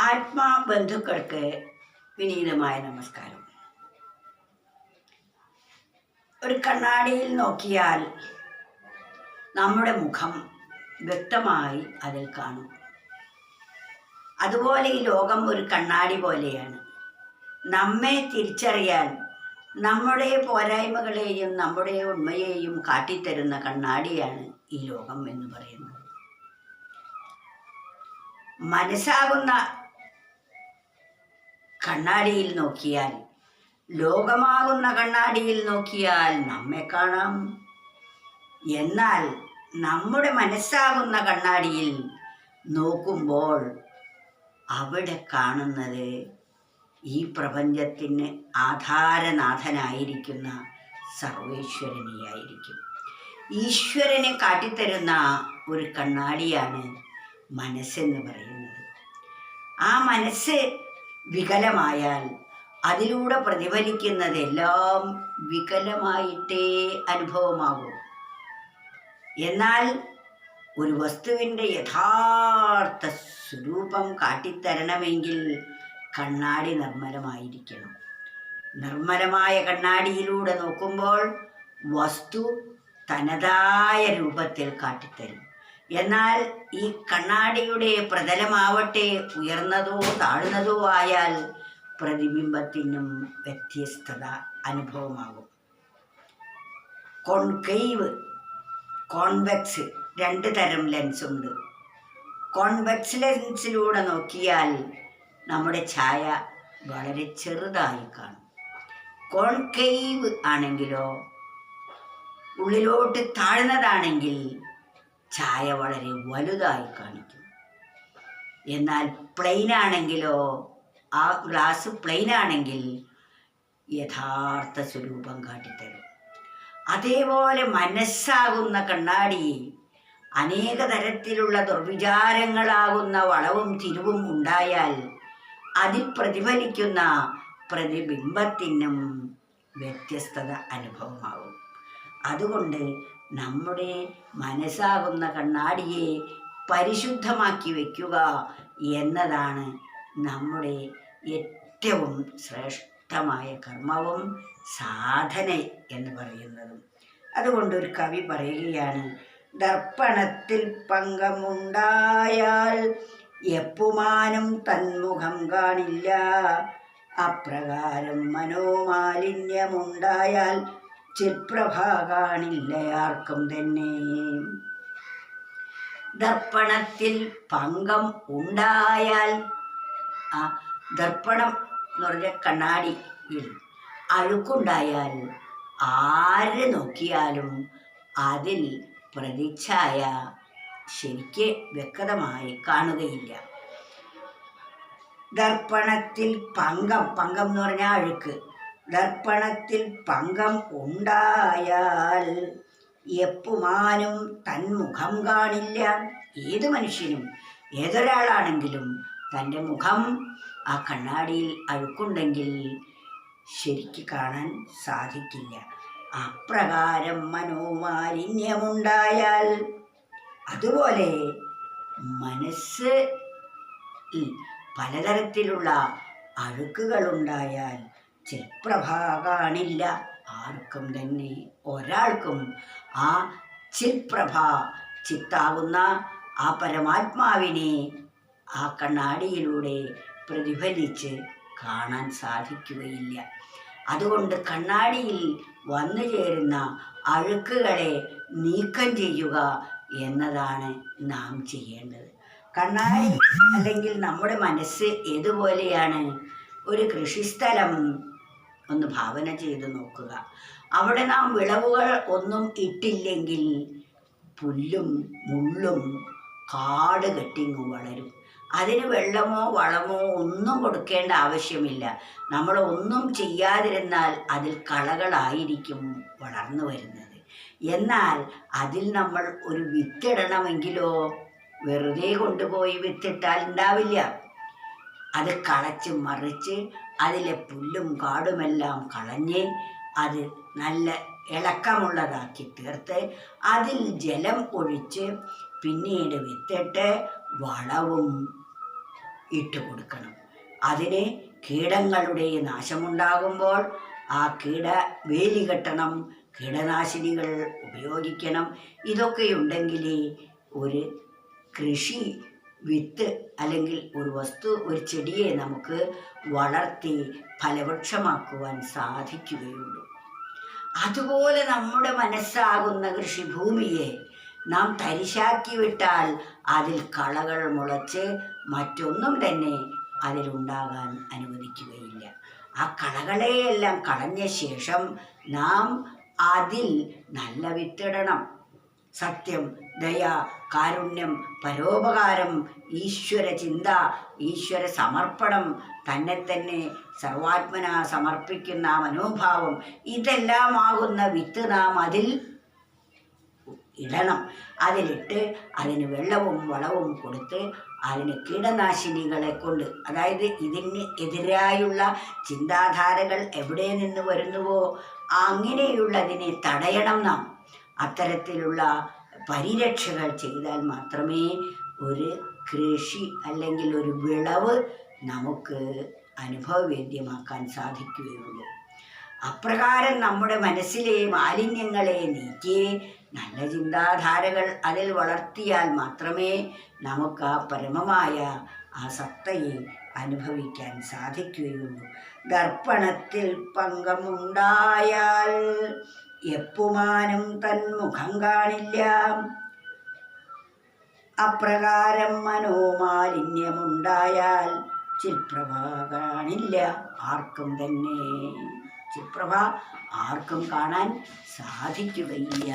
ആത്മാ ബന്ധുക്കൾക്ക് വിനീതമായ നമസ്കാരം. ഒരു കണ്ണാടിയിൽ നോക്കിയാൽ നമ്മുടെ മുഖം വ്യക്തമായി അതിൽ കാണും. അതുപോലെ ഈ ലോകം ഒരു കണ്ണാടി പോലെയാണ്. നമ്മെ തിരിച്ചറിയാൻ നമ്മുടെ പോരായ്മകളെയും നമ്മുടെ ഉണ്മയെയും കാട്ടിത്തരുന്ന കണ്ണാടിയാണ് ഈ ലോകം എന്ന് പറയുന്നത്. മനസ്സാകുന്ന കണ്ണാടിയിൽ നോക്കിയാൽ ലോകമാകുന്ന കണ്ണാടിയിൽ നോക്കിയാൽ നമ്മെ കാണാം. എന്നാൽ നമ്മുടെ മനസ്സാകുന്ന കണ്ണാടിയിൽ നോക്കുമ്പോൾ അവിടെ കാണുന്നത് ഈ പ്രപഞ്ചത്തിന് ആധാരനാഥനായിരിക്കുന്ന സർവേശ്വരനെയായിരിക്കും. ഈശ്വരനെ കാട്ടിത്തരുന്ന ഒരു കണ്ണാടിയാണ് മനസ്സെന്ന് പറയുന്നത്. ആ മനസ്സ് വികലമായാൽ അതിലൂടെ പ്രതിഫലിക്കുന്നതെല്ലാം വികലമായിട്ടേ അനുഭവമാകൂ. എന്നാൽ ഒരു വസ്തുവിന്റെ യഥാർത്ഥ സ്വരൂപം കാട്ടിത്തരണമെങ്കിൽ കണ്ണാടി നിർമ്മലമായിരിക്കണം. നിർമ്മലമായ കണ്ണാടിയിലൂടെ നോക്കുമ്പോൾ വസ്തു തനതായ രൂപത്തിൽ കാട്ടിത്തരും. എന്നാൽ ഈ കണ്ണാടിയുടെ പ്രതലമാവട്ടെ ഉയർന്നതോ താഴ്ന്നതോ ആയാൽ പ്രതിബിംബത്തിനും വ്യത്യസ്തത അനുഭവമാകും. കോൺകേവ് കോൺവെക്സ് രണ്ട് തരം ലെൻസുണ്ട് കോൺവെക്സ് ലെൻസിലൂടെ നോക്കിയാൽ നമ്മുടെ ഛായ വളരെ ചെറുതായി കാണും. കോൺകേവ് ആണെങ്കിലോ ഉള്ളിലോട്ട് താഴ്ന്നതാണെങ്കിൽ ഛായ വളരെ വലുതായി കാണിക്കും. എന്നാൽ പ്ലെയിൻ ആണെങ്കിലോ ആ ഗ്ലാസ് പ്ലെയിൻ ആണെങ്കിൽ യഥാർത്ഥ സ്വരൂപം കാട്ടിത്തരും. അതേപോലെ മനസ്സാകുന്ന കണ്ണാടി അനേക തരത്തിലുള്ള ദുർവിചാരങ്ങളാകുന്ന വളവും തിരിവും ഉണ്ടായാൽ അതിൽ പ്രതിഫലിക്കുന്ന പ്രതിബിംബത്തിനും വ്യത്യസ്തത അനുഭവമാകും. അതുകൊണ്ട് നമ്മുടെ മനസ്സാകുന്ന കണ്ണാടിയെ പരിശുദ്ധമാക്കി വയ്ക്കുക എന്നതാണ് നമ്മുടെ ഏറ്റവും ശ്രേഷ്ഠമായ കർമ്മവും സാധന എന്ന് പറയുന്നതും. അതുകൊണ്ട് ഒരു കവി പറയുകയാണ് ദർപ്പണത്തിൽ പങ്കമുണ്ടായാൽ എപ്പുമാനും തന്മുഖം കാണില്ല. അപ്രകാരം മനോമാലിന്യമുണ്ടായാൽ ചിൽപ്രഭ ആർക്കും തന്നെ. ദർപ്പണത്തിൽ പങ്കം ഉണ്ടായാൽ ആ ദർപ്പണം എന്ന് പറഞ്ഞ കണ്ണാടിയിൽ അഴുക്കുണ്ടായാൽ ആര് നോക്കിയാലും അതിൽ പ്രതിച്ഛായ ശരിക്ക് വ്യക്തമായി കാണുകയില്ല. ദർപ്പണത്തിൽ പങ്കം പങ്കം എന്ന് പറഞ്ഞാൽ അഴുക്ക്. ദർപ്പണത്തിൽ പങ്കം ഉണ്ടായാൽ എപ്പുമാനും തന്മുഖം കാണില്ല. ഏത് മനുഷ്യനും ഏതൊരാളാണെങ്കിലും തന്റെ മുഖം ആ കണ്ണാടിയിൽ അഴുക്കുണ്ടെങ്കിൽ ശരിക്ക് കാണാൻ സാധിക്കില്ല. അപ്രകാരം മനോമാലിന്യമുണ്ടായാൽ അതുപോലെ മനസ്സ് പലതരത്തിലുള്ള അഴുക്കുകളുണ്ടായാൽ ചിൽപ്രഭ കാണില്ല ആർക്കും തന്നെ ഒരാൾക്കും ആ ചിൽപ്രഭ ചിത്താവുന്ന ആ പരമാത്മാവിനെ ആ കണ്ണാടിയിലൂടെ പ്രതിഫലിച്ച് കാണാൻ സാധിക്കുകയില്ല. അതുകൊണ്ട് കണ്ണാടിയിൽ വന്നു ചേരുന്ന അഴുക്കുകളെ നീക്കം ചെയ്യുക എന്നതാണ് നാം ചെയ്യേണ്ടത്. കണ്ണാടി അല്ലെങ്കിൽ നമ്മുടെ മനസ്സ് ഏതുപോലെയാണ്? ഒരു കൃഷിസ്ഥലം ഒന്ന് ഭാവന ചെയ്ത് നോക്കുക. അവിടെ നാം വിളവുകൾ ഒന്നും ഇട്ടില്ലെങ്കിൽ പുല്ലും മുള്ളും കാട് കെട്ടിങ്ങും വളരും. അതിന് വെള്ളമോ വളമോ ഒന്നും കൊടുക്കേണ്ട ആവശ്യമില്ല. നമ്മൾ ഒന്നും ചെയ്യാതിരുന്നാൽ അതിൽ കളകളായിരിക്കും വളർന്നു വരുന്നത്. എന്നാൽ അതിൽ നമ്മൾ ഒരു വിത്തിടണമെങ്കിലോ വെറുതെ കൊണ്ടുപോയി വിത്തിട്ടാൽ ഉണ്ടാവില്ല. അത് കളച്ച് മറിച്ച് അതിലെ പുല്ലും കാടുമെല്ലാം കളഞ്ഞ് അത് നല്ല ഇളക്കമുള്ളതാക്കി തീർത്ത് അതിൽ ജലം ഒഴിച്ച് പിന്നീട് വിത്തിട്ട് വളവും ഇട്ട് കൊടുക്കണം. അതിന് കീടങ്ങളുടെ നാശമുണ്ടാകുമ്പോൾ ആ കീട വേലി കെട്ടണം കീടനാശിനികൾ ഉപയോഗിക്കണം. ഇതൊക്കെ ഉണ്ടെങ്കിലേ ഒരു കൃഷി വിത്ത് അല്ലെങ്കിൽ ഒരു വസ്തു ഒരു ചെടിയെ നമുക്ക് വളർത്തി ഫലവൃക്ഷമാക്കുവാൻ സാധിക്കുകയുള്ളൂ. അതുപോലെ നമ്മുടെ മനസ്സാകുന്ന കൃഷിഭൂമിയെ നാം തരിശാക്കി വിട്ടാൽ അതിൽ കളകൾ മുളച്ച് മറ്റൊന്നും തന്നെ അതിലുണ്ടാകാൻ അനുവദിക്കുകയില്ല. ആ കളകളെയെല്ലാം കളഞ്ഞ ശേഷം നാം അതിൽ നല്ല വിത്തിടണം. സത്യം ദയ കാരുണ്യം പരോപകാരം ഈശ്വര ചിന്ത ഈശ്വര സമർപ്പണം തന്നെ തന്നെ സർവാത്മന സമർപ്പിക്കുന്ന മനോഭാവം ഇതെല്ലാമാകുന്ന വിത്ത് നാം അതിൽ ഇടണം. അതിലിട്ട് അതിന് വെള്ളവും വളവും കൊടുത്ത് അതിന് കീടനാശിനികളെ കൊണ്ട് അതായത് ഇതിന് എതിരായുള്ള ചിന്താധാരകൾ എവിടെ നിന്ന് വരുന്നുവോ അങ്ങനെയുള്ളതിനെ തടയണം നാം. അത്തരത്തിലുള്ള പരിരക്ഷകൾ ചെയ്താൽ മാത്രമേ ഒരു കൃഷി അല്ലെങ്കിൽ ഒരു വിളവ് നമുക്ക് അനുഭവവേദ്യമാക്കാൻ സാധിക്കുകയുള്ളൂ. അപ്രകാരം നമ്മുടെ മനസ്സിലെ മാലിന്യങ്ങളെ നീക്കി നല്ല ചിന്താധാരകൾ അതിൽ വളർത്തിയാൽ മാത്രമേ നമുക്ക് ആ പരമമായ ആ സത്തയെ അനുഭവിക്കാൻ സാധിക്കുകയുള്ളൂ. ദർപ്പണത്തിൽ പങ്കമുണ്ടായാൽ എപ്പുമാനും തൻ മുഖം കാണില്ല. അപ്രകാരം മനോമാലിന്യമുണ്ടായാൽ ചിൽപ്രഭ കാണില്ല. ആർക്കും തന്നെ ചിൽപ്രഭ ആർക്കും കാണാൻ സാധിക്കുകയില്ല.